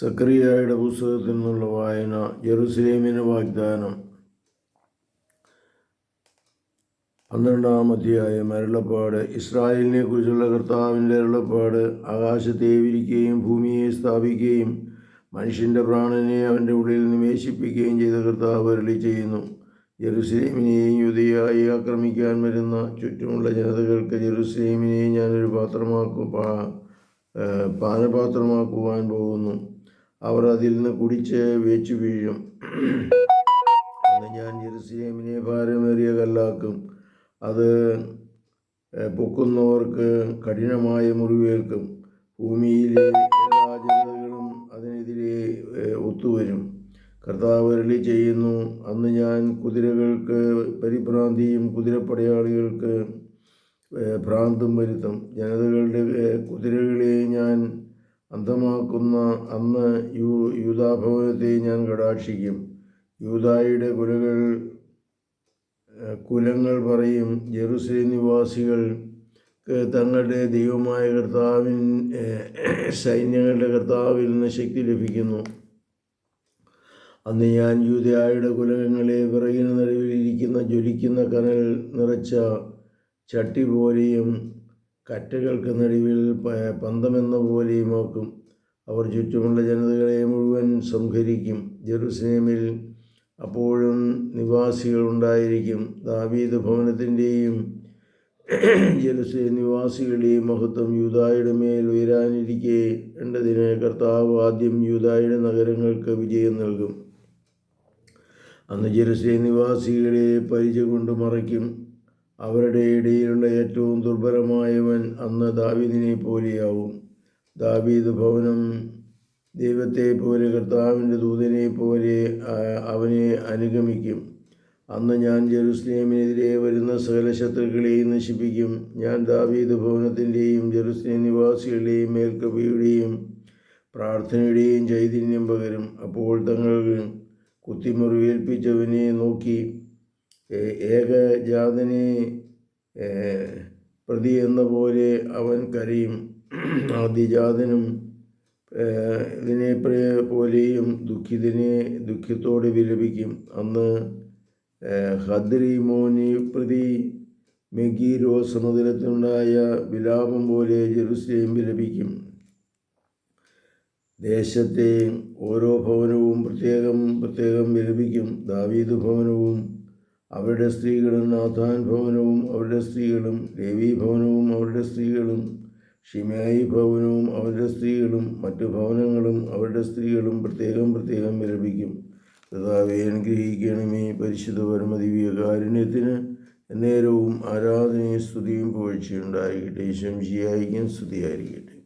സക്രിയായുടെ പുസ്തകത്തിൽ നിന്നുള്ള വായന ജെറുസലേമിന് വാഗ്ദാനം. പന്ത്രണ്ടാം അധ്യായം അരുളപ്പാട്. ഇസ്രായേലിനെ കുറിച്ചുള്ള കർത്താവിന്റെ അരുളപ്പാട് ആകാശത്തെ വിരിക്കുകയും ഭൂമിയെ സ്ഥാപിക്കുകയും മനുഷ്യന്റെ പ്രാണനെ അവന്റെ ഉള്ളിൽ നിവേശിപ്പിക്കുകയും ചെയ്ത കർത്താവ് അരളി ചെയ്യുന്നു. ജെറുസലേമിനെയും യുദ്ധയായി ആക്രമിക്കാൻ വരുന്ന ചുറ്റുമുള്ള ജനതകൾക്ക് ജെറുസലേമിനെ ഞാനൊരു പാത്രമാക്കും പാനപാത്രമാക്കുവാൻ പോകുന്നു. അവർ അതിൽ നിന്ന് കുടിച്ച് വേച്ചു വീഴും. അന്ന് ഞാൻ ജെറുസലേമിനെ ഭാരമേറിയ കല്ലാക്കും. അത് പൊക്കുന്നവർക്ക് കഠിനമായ മുറിവേൽക്കും. ഭൂമിയിലെ എല്ലാ ജനതകളും അതിനെതിരെ ഒത്തുവരും. കർത്താവ് അരളി ചെയ്യുന്നു അന്ന് ഞാൻ കുതിരകൾക്ക് പരിഭ്രാന്തിയും കുതിരപ്പടയാളികൾക്ക് ഭ്രാന്തും വരുത്തും. ജനതകളുടെ കുതിരകളെ ഞാൻ അന്തമാക്കുന്ന അന്ന് യൂ യൂതാഭവനത്തെ ഞാൻ കടാക്ഷിക്കും. യൂതായുടെ കുലകൾ കുലങ്ങൾ പറയും ജെറുസലേം നിവാസികൾ തങ്ങളുടെ ദൈവമായ കർത്താവിൻ സൈന്യങ്ങളുടെ കർത്താവിൽ നിന്ന് ശക്തി ലഭിക്കുന്നു. അന്ന് ഞാൻ യൂതയായുടെ കുലകങ്ങളെ വിറകിന് നടുവിലിരിക്കുന്ന ജ്വലിക്കുന്ന കനൽ നിറച്ച ചട്ടി പോലെയും കറ്റകൾക്ക് നടുവിൽ പന്തമെന്ന പോലെയും നോക്കും അവർ ചുറ്റുമുള്ള ജനതകളെ മുഴുവൻ സംഹരിക്കും. ജെറുസലേമിൽ അപ്പോഴും നിവാസികൾ ഉണ്ടായിരിക്കും. ദാവീദ് ഭവനത്തിന്റെയും ജെറുസലേം നിവാസികളുടെയും മഹത്വം യൂതായുടെ മേൽ ഉയരാനിരിക്കെ വേണ്ടതിന് കർത്താവ് ആദ്യം യൂതായുടെ നഗരങ്ങൾക്ക് വിജയം നൽകും. അന്ന് ജെറുസലേം നിവാസികളെ പരിച കൊണ്ട് മറയ്ക്കും. അവരുടെ ഇടയിലുള്ള ഏറ്റവും ദുർബലമായവൻ അന്ന് ദാവീദിനെ പോലെയാവും. ദാവീദ് ഭവനം ദൈവത്തെ പോലെ കർത്താവിന്റെ ദൂതനെ പോലെ അവനെ അനുഗമിക്കും. അന്ന് ഞാൻ ജെറുസലേമിനെതിരെ വരുന്ന സകല ശത്രുക്കളെയും നശിപ്പിക്കും. ഞാൻ ദാവീദ് ഭവനത്തിന്റെയും ജെറുസലേം നിവാസികളുടെയും മേൽക്കവിയുടെയും പ്രാർത്ഥനയുടെയും ചൈതന്യം പകരും. അപ്പോൾ തങ്ങൾ കുത്തിമുറിവേൽപ്പിച്ചവനെ നോക്കി ഏകജാതനെ പ്രതി എന്ന പോലെ അവൻ കരയും. ആദ്യജാതനും ഇതിനെ പോലെയും ദുഃഖിതനെ ദുഃഖത്തോടെ വിലപിക്കും. അന്ന് ഹദ്രി മോനി പ്രതി മെഗീരോ സമുദ്രത്തിനുണ്ടായ വിലാപം പോലെ ജെറുസലേം വിലപിക്കും. ദേശത്തെ ഓരോ ഭവനവും പ്രത്യേകം പ്രത്യേകം വിലപിക്കും. ദാവീദ് ഭവനവും അവരുടെ സ്ത്രീകളും നാഥാൻ ഭവനവും അവരുടെ സ്ത്രീകളും ദേവി ഭവനവും അവരുടെ സ്ത്രീകളും ഷിമായി ഭവനവും അവരുടെ സ്ത്രീകളും മറ്റു ഭവനങ്ങളും അവരുടെ സ്ത്രീകളും പ്രത്യേകം പ്രത്യേകം വിലപിക്കും കർത്താവെ അനുഗ്രഹിക്കണമേ പരിശുദ്ധ പരമദിവ്യ കാരുണ്യത്തിന് നേരവും ആരാധനയും സ്തുതിയും പുകഴ്ചയുണ്ടായിരിക്കട്ടെ ശംശിയായിരിക്കും സ്തുതിയായിരിക്കട്ടെ.